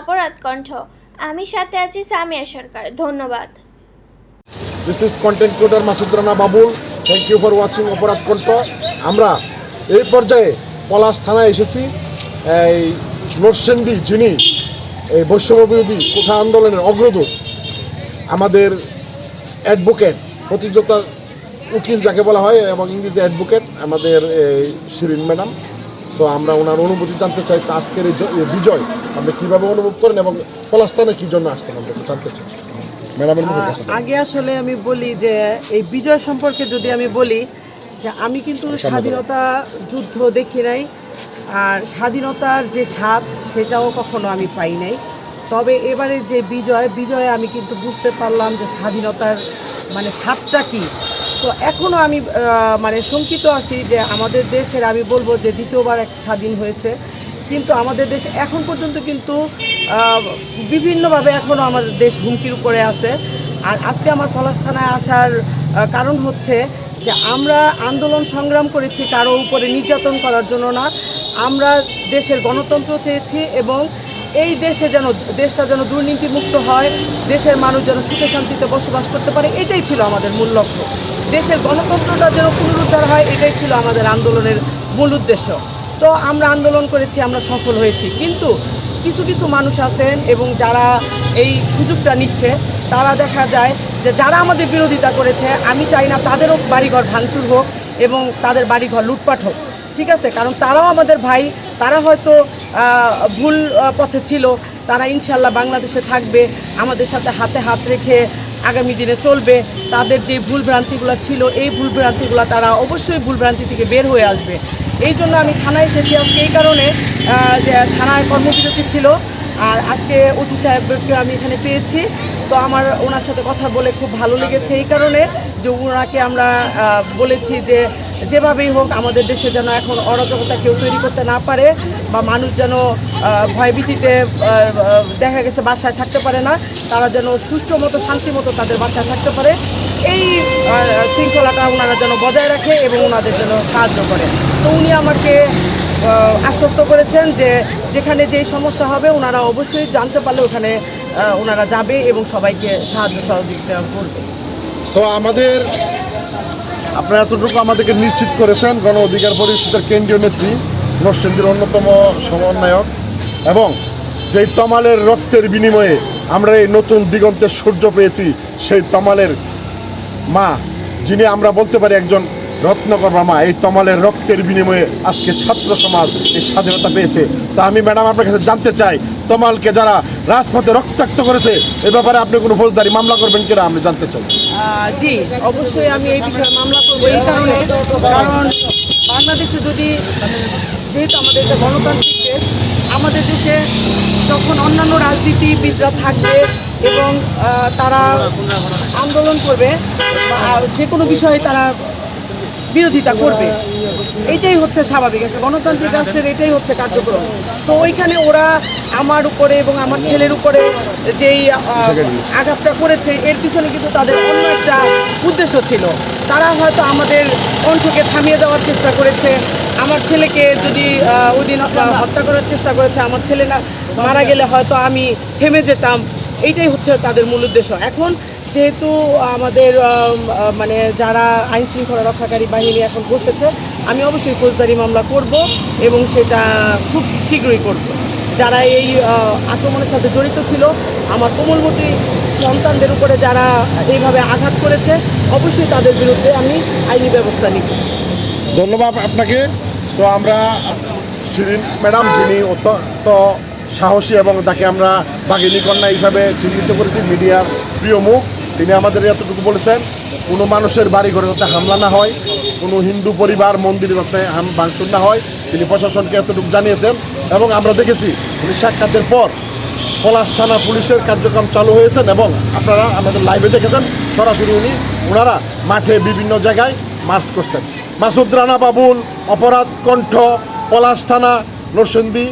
অপরাধ কণ্ঠ। আমি সাথে আছি সামিয়া সরকার। ধন্যবাদ। This is content creator Masud Rana Babul. Thank you for watching Oporadh Kontho. আমরা এই পর্যায়ে পলাশ থানায় এসেছি। এই নরসেন্দি যিনি এই বৈষম্য বিরোধী কোঠা আন্দোলনের অগ্রদূত, আমাদের অ্যাডভোকেট প্রতিযোগিতা উকিল যাকে বলা হয় এবং ইংরেজি অ্যাডভোকেট আমাদের এই শিরিন ম্যাডাম। তো আমরা ওনার অনুভূতি জানতে চাই আজকের এই বিজয় আপনি কীভাবে অনুভব করেন এবং পলাশ থানায় কী জন্য আসতেন আমরা জানতে চাই। ম্যাডামের আগে আসলে আমি বলি যে এই বিজয় সম্পর্কে যদি আমি বলি যে আমি কিন্তু স্বাধীনতা যুদ্ধ দেখি নাই আর স্বাধীনতার যে স্বাদ সেটাও কখনো আমি পাই নাই। তবে এবারের যে বিজয় বিজয়ে আমি কিন্তু বুঝতে পারলাম যে স্বাধীনতার মানে স্বাদটা কি। তো এখনও আমি মানে শঙ্কিত আছি যে আমাদের দেশের, আমি বলব যে দ্বিতীয়বার এক স্বাধীন হয়েছে। কিন্তু আমাদের দেশ এখন পর্যন্ত কিন্তু বিভিন্নভাবে এখনও আমাদের দেশ হুমকির উপরে আছে। আর আজকে আমার পলাশ থানায় আসার কারণ হচ্ছে যে আমরা আন্দোলন সংগ্রাম করেছি কারও উপরে নির্যাতন করার জন্য না। আমরা দেশের গণতন্ত্র চেয়েছি এবং এই দেশে যেন, দেশটা যেন দুর্নীতিমুক্ত হয়, দেশের মানুষ যেন সুখে শান্তিতে বসবাস করতে পারে, এটাই ছিল আমাদের মূল লক্ষ্য। দেশের গণতন্ত্রটা যেন পুনরুদ্ধার হয়, এটাই ছিল আমাদের আন্দোলনের মূল উদ্দেশ্য। তো আমরা আন্দোলন করেছি, আমরা সফল হয়েছি। কিন্তু কিছু কিছু মানুষ আছেন এবং যারা এই সুযোগটা নিচ্ছে, তারা দেখা যায় যে যারা আমাদের বিরোধিতা করেছে, আমি চাই না তাদেরও বাড়িঘর ভাঙচুর হোক এবং তাদের বাড়িঘর লুটপাট হোক। ঠিক আছে? কারণ তারাও আমাদের ভাই, তারা হয়তো ভুল পথে ছিল। তারা ইনশাল্লাহ বাংলাদেশে থাকবে, আমাদের সাথে হাতে হাত রেখে আগামী দিনে চলবে। তাদের যে ভুল ভ্রান্তিগুলো ছিল, এই ভুল ভ্রান্তিগুলো তারা অবশ্যই ভুল ভ্রান্তি থেকে বের হয়ে আসবে। এই জন্য আমি থানায় এসেছি আজকে এই কারণে যে থানায় কর্মবিরতি ছিল। আর আজকে ওসি সাহেবকে আমি এখানে পেয়েছি। তো আমার ওনার সাথে কথা বলে খুব ভালো লেগেছে। এই কারণে যে ওনাকে আমরা বলেছি যে যেভাবেই হোক আমাদের দেশে যেন এখন অরাজকতা কেউ তৈরি করতে না পারে বা মানুষ যেন ভয়ভীতিতে দেখা গেছে বাসায় থাকতে পারে না, তারা যেন সুষ্ঠু মতো, শান্তি মতো তাদের বাসায় থাকতে পারে। এই শৃঙ্খলাটা ওনারা যেন বজায় রাখে এবং ওনাদের যেন সাহায্য করে। তো উনি আমাকে আশ্বস্ত করেছেন যে যেখানে যেই সমস্যা হবে ওনারা অবশ্যই জানতে পারলে ওখানে ওনারা যাবে এবং সবাইকে সাহায্য সহযোগিতা করবে। সো আমাদের আপনারা এতটুকু আমাদেরকে নিশ্চিত করেছেন, গণ অধিকার পরিষদের কেন্দ্রীয় নেত্রী নরসিংদীর অন্যতম সমন্বয়ক এবং যেই তমালের রক্তের বিনিময়ে আমরা এই নতুন দিগন্তের সূর্য পেয়েছি, সেই তমালের মা, যিনি আমরা বলতে পারি একজন রত্নকর্মা মা, এই তমালের রক্তের বিনিময়ে আজকে ছাত্র সমাজ এই স্বাধীনতা পেয়েছে। তা আমি ম্যাডাম আপনার কাছে জানতে চাই, তমালকে যারা রাজপথে রক্তাক্ত করেছে, এ ব্যাপারে আপনি কোনো ফৌজদারি মামলা করবেন কিনা আমি জানতে চাই। জি, অবশ্যই আমি এই বিষয়ে মামলা করব এই কারণে, কারণ বাংলাদেশে যদি, যেহেতু আমাদের একটা গণতান্ত্রিক দেশ, আমাদের দেশে যখন অন্যান্য রাজনীতিবিদরা থাকবে এবং তারা আন্দোলন করবে যে কোনো বিষয়ে তারা বিরোধিতা করবে এইটাই হচ্ছে স্বাভাবিক একটা গণতান্ত্রিক রাষ্ট্রের এটাই হচ্ছে কার্যক্রম। তো ওইখানে ওরা আমার উপরে এবং আমার ছেলের উপরে যেই আঘাতটা করেছে এর পিছনে কিন্তু তাদের অন্য একটা উদ্দেশ্য ছিল। তারা হয়তো আমাদের কণ্ঠকে থামিয়ে দেওয়ার চেষ্টা করেছে। আমার ছেলেকে যদি ওই দিন হত্যা করার চেষ্টা করেছে আমার ছেলে না মারা গেলে হয়তো আমি থেমে যেতাম। এইটাই হচ্ছে তাদের মূল উদ্দেশ্য। এখন যেহেতু আমাদের মানে যারা আইন শৃঙ্খলা রক্ষাকারী বাহিনী এখন বসেছে, আমি অবশ্যই ফৌজদারি মামলা করব এবং সেটা খুব শীঘ্রই করব। যারা এই আক্রমণের সাথে জড়িত ছিল, আমার কোমলমতি সন্তানদের উপরে যারা এইভাবে আঘাত করেছে, অবশ্যই তাদের বিরুদ্ধে আমি আইনি ব্যবস্থা নিব। ধন্যবাদ আপনাকে। সো আমরা শিরিন, ম্যাডাম যিনি অত্যন্ত সাহসী এবং তাকে আমরা বাঘিনী কন্যা হিসাবে চিহ্নিত করেছি, মিডিয়ার প্রিয় মুখ। তিনি আমাদের এতটুকু বলেছেন, কোনো মানুষের বাড়ি ঘরে যাতে হামলা না হয়, কোনো হিন্দু পরিবার মন্দিরে যাতে ভাঙচুর না হয়, তিনি প্রশাসনকে এতটুকু জানিয়েছেন এবং আমরা দেখেছি উনি সাক্ষাতের পর পলাশ থানা পুলিশের কার্যক্রম চালু হয়েছেন এবং আপনারা আমাদের লাইভে দেখেছেন, সরাসরি উনি ওনারা মাঠে বিভিন্ন জায়গায় মার্চ করছেন। মাসুদ রানা বাবুল, অপরাধ কণ্ঠ, পলাশ থানা, নরসিংদী।